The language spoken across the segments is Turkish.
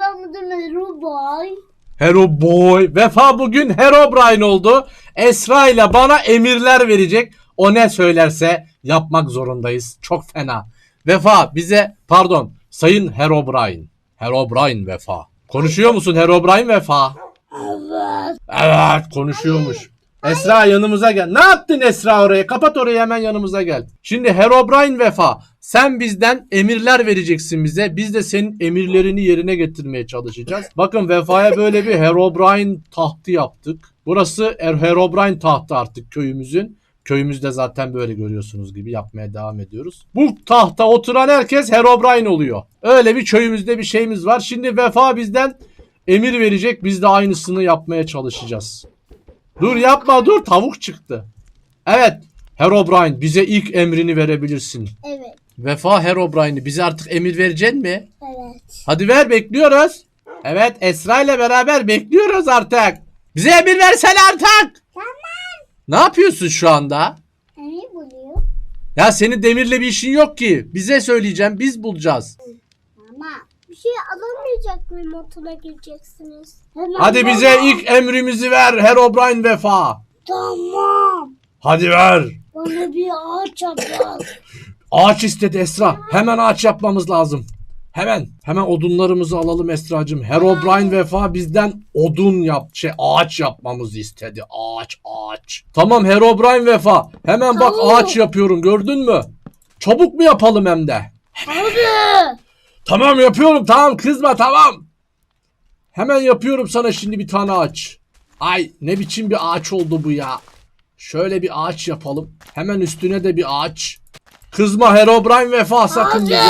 Ben bu dönem Rubay. Hero Boy. Vefa bugün Herobrine oldu. Esra ile bana emirler verecek. O ne söylerse yapmak zorundayız. Çok fena. Vefa bize pardon Sayın Herobrine. Herobrine Vefa. Konuşuyor musun Herobrine Vefa? Evet. Evet konuşuyormuş. Esra yanımıza gel. Ne yaptın Esra oraya? Kapat orayı hemen yanımıza gel. Şimdi Herobrine Vefa sen bizden emirler vereceksin bize. Biz de senin emirlerini yerine getirmeye çalışacağız. Bakın Vefa'ya böyle bir Herobrine tahtı yaptık. Burası Er- Herobrine tahtı artık köyümüzün. Köyümüzde zaten böyle görüyorsunuz gibi yapmaya devam ediyoruz. Bu tahta oturan herkes Herobrine oluyor. Öyle bir köyümüzde bir şeyimiz var. Şimdi Vefa bizden emir verecek. Biz de aynısını yapmaya çalışacağız. Dur yapma dur tavuk çıktı. Evet Herobrine bize ilk emrini verebilirsin. Evet. Vefa Herobrine'i bize artık emir vereceksin mi? Evet. Hadi ver bekliyoruz. Evet Esra ile beraber bekliyoruz artık. Bize emir versen artık. Tamam. Ne yapıyorsun şu anda? Neyi buluyor? Ya senin demirle bir işin yok ki. Bize söyleyeceğim biz bulacağız. Ama bir şey alamayacak mıyım motora gireceksiniz. Hemen Hadi baba. bize ilk emrimizi ver Herobrine Vefa. Tamam. Hadi ver. Bana bir ağaç yapın. Ağaç istedi Esra. Hemen ağaç yapmamız lazım. Hemen. Hemen odunlarımızı alalım Esra'cığım. Herobrine Vefa bizden odun yap, şey ağaç yapmamızı istedi. Ağaç, ağaç. Tamam Herobrine Vefa. Hemen bak Tamam. ağaç yapıyorum gördün mü? Çabuk mu yapalım hem de? Hadi. Tamam yapıyorum tamam kızma tamam. Hemen yapıyorum sana şimdi bir tane ağaç. Ay ne biçim bir ağaç oldu bu ya. Şöyle bir ağaç yapalım. Hemen üstüne de bir ağaç. Kızma Herobrine Vefa sakın bize.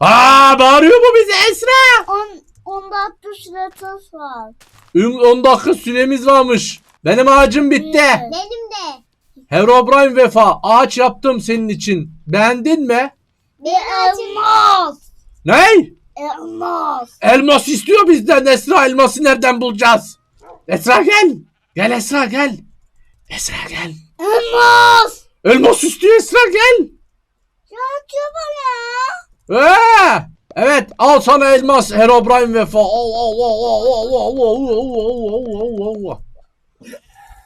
Aa bağırıyor mu bize Esra? On, onda 60 letas var. Üm 10 dakika süremiz varmış. Benim ağacım bitti. Benim de. Herobrine Vefa ağaç yaptım senin için. Beğendin mi? Bir elmas. Ney? Elmas. Elmas istiyor bizden. Esra elması nereden bulacağız? Esra gel. Gel Esra gel. Esra gel. Elmas. Elmas istiyor Esra gel. Ya atıyor bana. Ee, evet al sana elmas Herobrine Vefa. Al al al al al al al al al al al.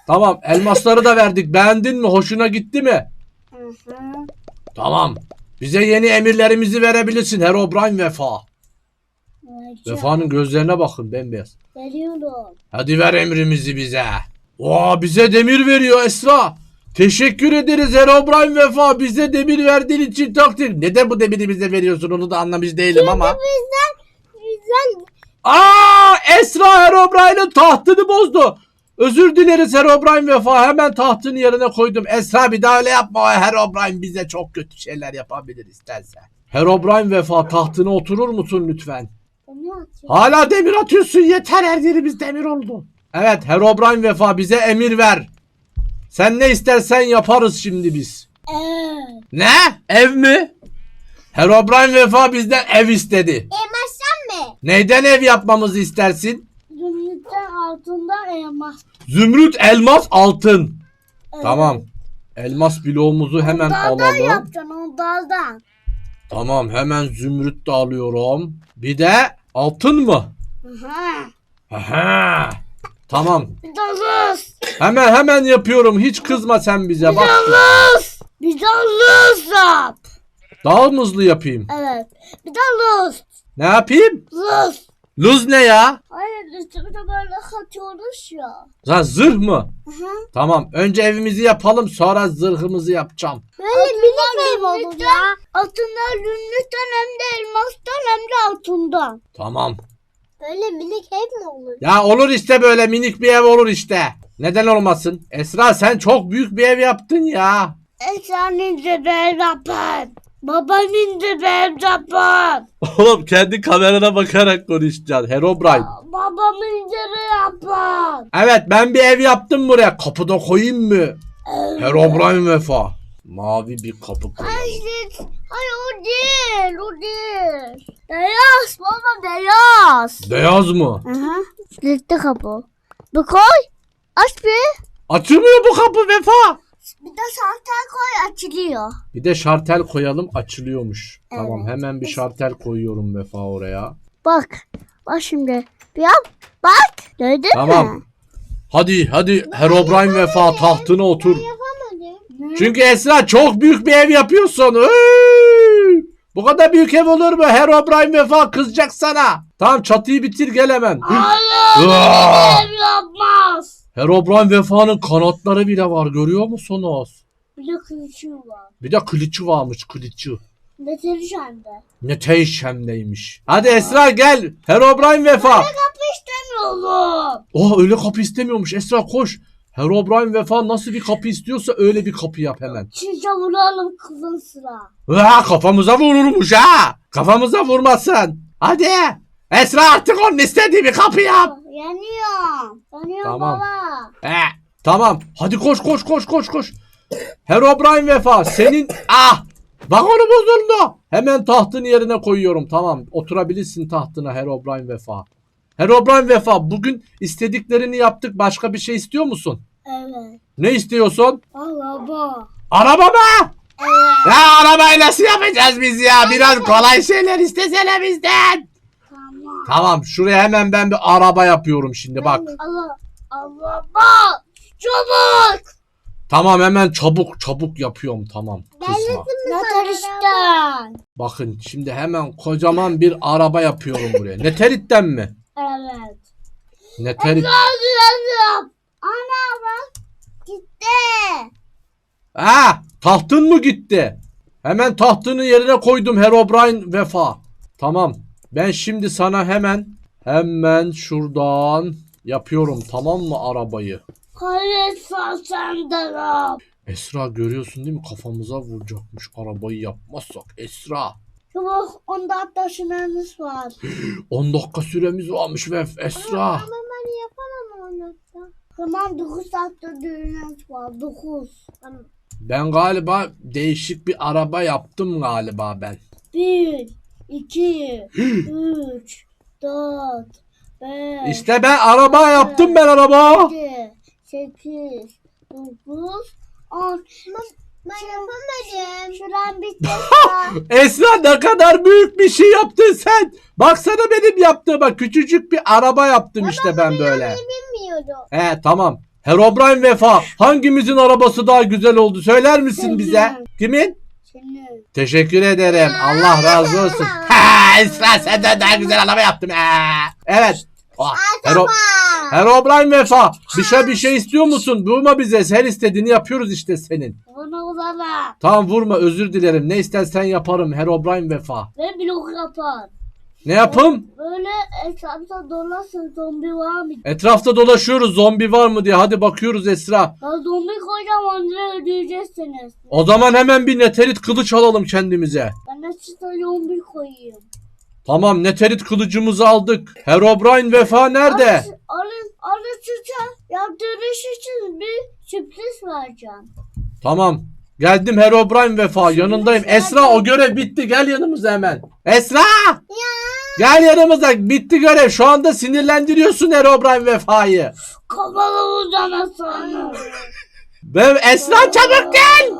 Tamam elmasları da verdik. Beğendin mi? Hoşuna gitti mi? Hı hı. Tamam. Bize yeni emirlerimizi verebilirsin Herobrine Vefa. Vereceğim. Vefa'nın gözlerine bakın bembeyaz. Veriyorum. Hadi ver emrimizi bize. Oha bize demir veriyor Esra. Teşekkür ederiz Herobrine Vefa. Bize demir verdiğin için takdir. Neden bu demiri bize veriyorsun onu da anlamış değilim ama. Bizden, bizden Aa Esra Herobrine'ın tahtını bozdu. Özür dileriz Herobrine Vefa. Hemen tahtını yerine koydum. Esra bir daha öyle yapma. Herobrine bize çok kötü şeyler yapabilir isterse. Herobrine Vefa tahtına oturur musun lütfen? Hala demir atıyorsun. Yeter her yerimiz demir oldu. Evet Herobrine Vefa bize emir ver. Sen ne istersen yaparız şimdi biz. Evet. Ne? Ev mi? Herobrine Vefa bizden ev istedi. Elmastan mı? Neyden ev yapmamızı istersin? Altından elmas. Zümrüt, elmas, altın. Evet. Tamam. Elmas bloğumuzu hemen Onlardan alalım. yapacaksın onlardan. Tamam hemen zümrüt de alıyorum. Bir de altın mı? Aha. Aha. Tamam. Luz. Hemen hemen yapıyorum. Hiç kızma sen bize. Bak. de luz yap. Daha mı hızlı yapayım? Evet. Luz. Ne yapayım? Luz. Luz ne ya? Hayır üstümüze böyle katıyoruz ya. Lan zırh mı? Hı hı. Tamam. Önce evimizi yapalım sonra zırhımızı yapacağım. Böyle minik ev oldu ya. Altından zümrütten hem de elmastan hem de altından. Tamam. Böyle minik ev mi olur? Ya olur işte böyle minik bir ev olur işte. Neden olmasın? Esra sen çok büyük bir ev yaptın ya. Esra'nın de bir de bir ev yapın. Oğlum kendi kamerana bakarak konuşacaksın. Herobrine. Babamın de bir yapın. Evet ben bir ev yaptım buraya. Kapıda koyayım mı? Evet. Herobrine vefa. Mavi bir kapı koyalım. Hayır, hayır o değil, o değil. Beyaz baba beyaz. Beyaz mı? Hı hı. Kilitli kapı. Bir koy. Aç bir. Açılmıyor bu kapı vefa. Bir de şartel koy açılıyor. Bir de şartel koyalım açılıyormuş. Evet. Tamam hemen bir şartel koyuyorum vefa oraya. Bak. Bak şimdi. Bir yap. Bak. Gördün mü? Tamam. Hadi hadi Herobrine vefa tahtına otur. Yapamadım. Çünkü Esra çok büyük bir ev yapıyorsun. Bu kadar büyük ev olur mu? Herobrine vefa kızacak sana. Tamam çatıyı bitir gel hemen. Aa! Ev yapmaz. Herobrine vefanın kanatları bile var görüyor musunuz? Bir de kılıcı var. Bir de kılıcı varmış kılıcı. Ne sende? Ne teşhemdeymiş. Hadi Esra gel. Herobrine vefa. Kapı istemiyorum. Oh öyle kapı istemiyormuş. Esra koş. Herobrine vefa nasıl bir kapı istiyorsa öyle bir kapı yap hemen. Çiçe vuralım kızın sıra. Ha, kafamıza vururmuş ha. Kafamıza vurmasın. Hadi. Esra artık onun istediği bir kapı yap. Yanıyorum. Yanıyorum Tamam. baba. He, tamam. Hadi koş koş koş koş koş. Herobrine vefa senin ah vagonu bozuldu. Hemen tahtın yerine koyuyorum. Tamam oturabilirsin tahtına Herobrine vefa. Herobrine vefa bugün istediklerini yaptık. Başka bir şey istiyor musun? Evet. Ne istiyorsun? Araba. Araba mı? Evet. Ya arabayı nasıl yapacağız biz ya? Biraz kolay şeyler istesene bizden. Tamam. Şuraya hemen ben bir araba yapıyorum şimdi bak. Allah. Araba. Çabuk. Tamam hemen çabuk çabuk yapıyorum tamam. Kısma. Nataristen. Bakın şimdi hemen kocaman bir araba yapıyorum buraya. Neteritten mi? Evet. Neterit. Hazırladım. Ana bak. Gitti. Ha, tahtın mı gitti? Hemen tahtını yerine koydum Herobrine vefa. Tamam. Ben şimdi sana hemen hemen şuradan yapıyorum tamam mı arabayı? Senden Esra görüyorsun değil mi kafamıza vuracakmış arabayı yapmazsak Esra. Çabuk onda taşınanız var. 10 dakika süremiz varmış ve Esra. Ama ben yapamam onu. Tamam 9 saatte düğünümüz var. 9. Ben galiba değişik bir araba yaptım galiba ben. 1, 2, 3, 4, 5, İşte ben araba yaptım ben araba. 7, 8, 9, 10. Ben yapamadım. Şuran bitti. Esra ne kadar büyük bir şey yaptın sen. Baksana benim yaptığıma küçücük bir araba yaptım işte ben böyle. Bilmiyordum. He tamam. Herobrine Vefa hangimizin arabası daha güzel oldu söyler misin Senin. bize? Kimin? Senin. Teşekkür ederim. Allah razı olsun. Esra senden daha güzel araba yaptım. Evet. Oh, Hero, Herobrine Vefa bir şey bir şey istiyor musun? Vurma bize. Sen istediğini yapıyoruz işte senin. Bana ulana. Tamam vurma özür dilerim. Ne istersen yaparım Herobrine Vefa. Ve blok yapar. Ne yapım? Böyle etrafta dolaşsın zombi var mı? Etrafta dolaşıyoruz zombi var mı diye. Hadi bakıyoruz Esra. Ya zombi koyacağım onları ödeyeceksiniz. O zaman hemen bir neterit kılıç alalım kendimize. Ben de size zombi koyayım. Tamam neterit kılıcımızı aldık. Herobrine Vefa nerede? Alın, alın, alın size yaptığınız için bir sürpriz vereceğim. Tamam. Geldim Herobrine Vefa yanındayım. Esra o görev bitti gel yanımıza hemen. Esra! Gel yanımıza bitti görev. Şu anda sinirlendiriyorsun Herobrine Vefa'yı. Kafalı uzana sana. Esra çabuk gel.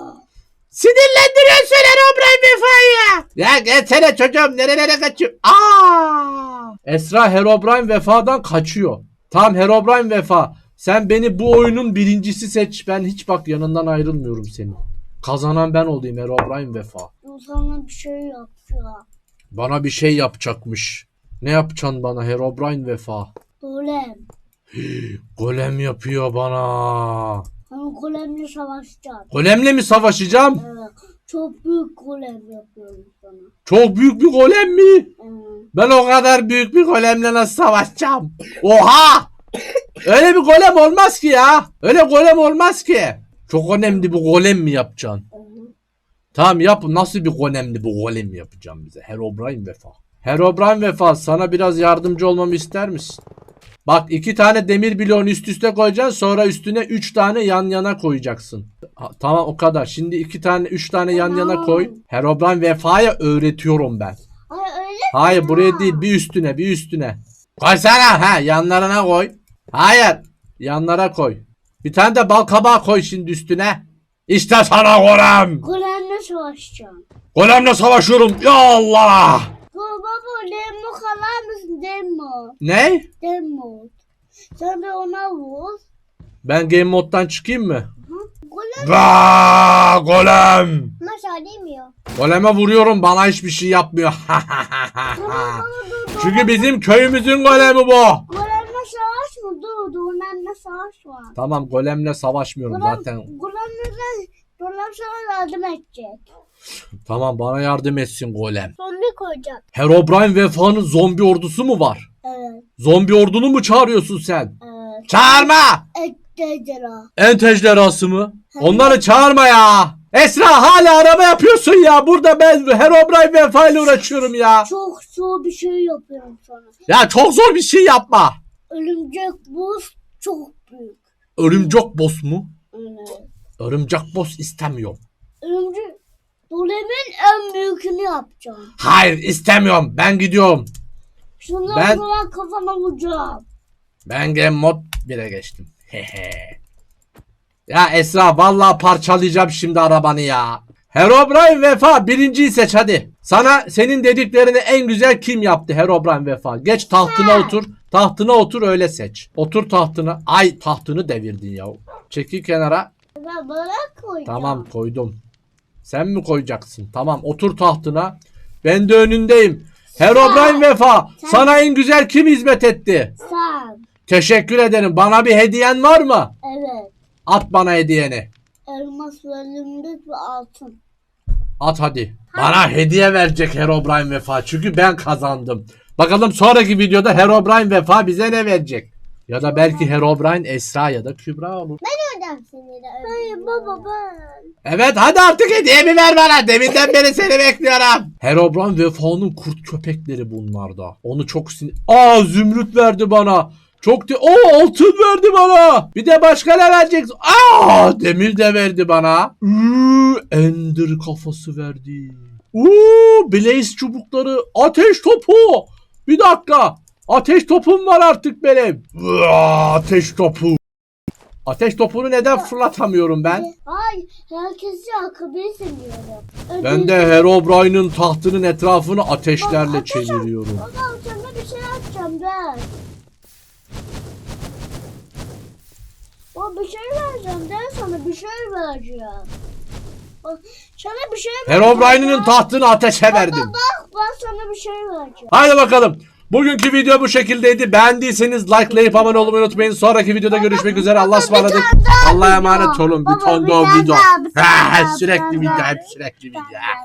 Sinirlendiriyorsun Herobrine Vefa'yı. Ya gelsene çocuğum nerelere kaçıyor. Aa! Esra Herobrine Vefa'dan kaçıyor. Tamam Herobrine Vefa. Sen beni bu oyunun birincisi seç. Ben hiç bak yanından ayrılmıyorum senin. Kazanan ben olayım Herobrine Vefa. Bu sana bir şey yapacağım. Bana bir şey yapacakmış. Ne yapacaksın bana Herobrine Vefa? Golem. Golem yapıyor bana. Ben golemle savaşacağım. Golemle mi savaşacağım? Evet. Çok büyük golem yapıyorum sana. Çok büyük bir golem mi? Evet. Ben o kadar büyük bir golemle nasıl savaşacağım? Oha! Öyle bir golem olmaz ki ya. Öyle golem olmaz ki. Çok önemli bir golem mi yapacaksın? Tamam yap. Nasıl bir önemli bir golem yapacağım bize? Herobrine Vefa. Herobrine Vefa sana biraz yardımcı olmamı ister misin? Bak iki tane demir bloğunu üst üste koyacaksın. Sonra üstüne üç tane yan yana koyacaksın. Ha, tamam o kadar. Şimdi iki tane üç tane yan yana koy. Herobrine Vefa'ya öğretiyorum ben. Hayır buraya değil bir üstüne bir üstüne. Koysana ha yanlarına koy. Hayır yanlara koy. Bir tane de bal kabağı koy şimdi üstüne. İşte sana golem. Golemle savaşacağım. Golemle savaşıyorum. Ya Allah. Bu baba demo kalar mısın demo? Ne? Demo. Sen de ona vur. Ben game moddan çıkayım mı? Golem Vaa golem. Ama söylemiyor. Goleme vuruyorum bana hiçbir şey yapmıyor. dur. Çünkü bizim köyümüzün golemi bu. Golemle savaş mı? Dur golemle savaş var. Tamam golemle savaşmıyorum Golem, zaten. Golemle golem sana yardım edecek. Tamam bana yardım etsin golem. Zombi koyacak. Herobrine Vefa'nın zombi ordusu mu var? Evet. Zombi ordunu mu çağırıyorsun sen? Evet. Çağırma! Ejderha. Ent ejderhası mı? Onları çağırma ya. Esra hala araba yapıyorsun ya. Burada ben Herobrine Vefa ile uğraşıyorum ya. Çok zor bir şey yapıyorum sana. Ya çok zor bir şey yapma. Örümcek buz çok büyük. Örümcek boss mu? Evet. Örümcek boss istemiyorum. Örümcek golemin en büyükünü yapacağım. Hayır istemiyorum. Ben gidiyorum. Şunu Ben- ben... kafana vuracağım. Ben game mod 1'e geçtim. Hehe. ya Esra vallahi parçalayacağım şimdi arabanı ya. Herobrine Vefa birinciyi seç hadi. Sana senin dediklerini en güzel kim yaptı Herobrine Vefa? Geç tahtına otur. Tahtına otur öyle seç. Otur tahtına. Ay tahtını devirdin ya. Çekil kenara. Ben böyle koyacağım. Tamam koydum. Sen mi koyacaksın? Tamam otur tahtına. Ben de önündeyim. Herobrine Vefa sana en güzel kim hizmet etti? Sen. Teşekkür ederim. Bana bir hediyen var mı? Evet. At bana hediyeni. Elmas bölümünde ve altın. At hadi. Bana hediye verecek Herobrine Vefa. Çünkü ben kazandım. Bakalım sonraki videoda Herobrine Vefa bize ne verecek? Ya da belki Herobrine Esra ya da Kübra olur. Ödem seni de Hayır baba ben. Evet hadi artık hediyemi ver bana. Deminden beri seni bekliyorum. Herobrine Vefa'nın kurt köpekleri bunlarda. Onu çok sin... Aa zümrüt verdi bana. Çok de... Oo altın verdi bana. Bir de başka ne vereceksin? Aa demir de verdi bana. Üü, Ender kafası verdi. Uuu Blaze çubukları. Ateş topu. Bir dakika. Ateş topum var artık benim. Uaa, ateş topu. Ateş topunu neden fırlatamıyorum ben? Ay herkesi akıbıyı seviyorum. Ben de Herobrine'ın tahtının etrafını ateşlerle Bak, ateş- çeviriyorum. Babam sana bir şey yapacağım ben. O bir şey vereceğim ben sana bir şey vereceğim. Bak, Sana bir şey vereceğim. Herobrine'ın Bak, tahtını ateşe verdim. Bak ben sana bir şey vereceğim. Haydi bakalım. Bugünkü video bu şekildeydi. Beğendiyseniz likelayıp abone olmayı unutmayın. Sonraki videoda görüşmek üzere. Allah'a ısmarladık. Allah'a video. emanet olun. Bir ton video. bir Sürekli video. Hep sürekli video.